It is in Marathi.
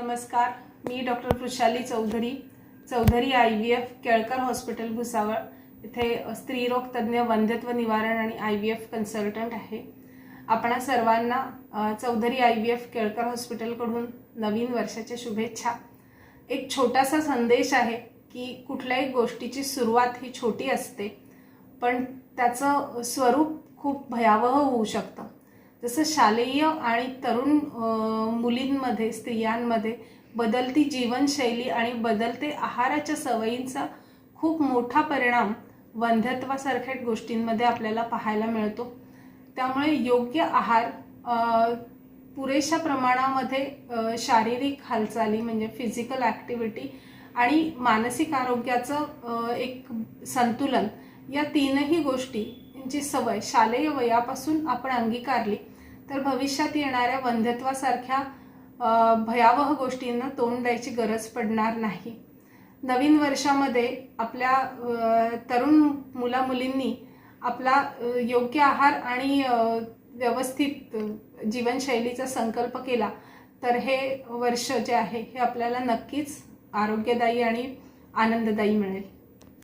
नमस्कार मी doctor Vrushali Chaudhari Chaudhari I V F Kelkar hospital Bhusawal. इथे स्त्रीरोग तज्ज्ञ वंध्यत्व निवारण आणि आय व्ही एफ कन्सल्टंट आहे. आपणा सर्वांना Chaudhari I V F Kelkar हॉस्पिटलकडून नवीन वर्षाच्या शुभेच्छा. एक छोटासा संदेश आहे की कुठल्याही गोष्टीची सुरुवात ही छोटी असते पण त्याचं स्वरूप खूप भयावह होऊ शकतं. जसं शालेय आणि तरुण मुलींमध्ये स्त्रियांमध्ये बदलती जीवनशैली आणि बदलते आहाराच्या सवयींचा खूप मोठा परिणाम वंध्यत्वासारख्या गोष्टींमध्ये आपल्याला पाहायला मिळतो. त्यामुळे योग्य आहार पुरेशा प्रमाणामध्ये शारीरिक हालचाली म्हणजे फिजिकल ॲक्टिव्हिटी आणि मानसिक आरोग्याचं एक संतुलन या तीनही गोष्टींची सवय शालेय वयापासून आपण अंगीकारली तर भविष्यात येणाऱ्या वंध्यत्वासारख्या भयावह गोष्टींना तोंड द्यायची गरज पडणार नाही. नवीन वर्षामध्ये आपल्या तरुण मुला मुलींनी आपला योग्य आहार आणि व्यवस्थित जीवनशैलीचा संकल्प केला तर हे वर्ष जे आहे हे आपल्याला नक्कीच आरोग्यदायी आणि आनंददायी मिळेल.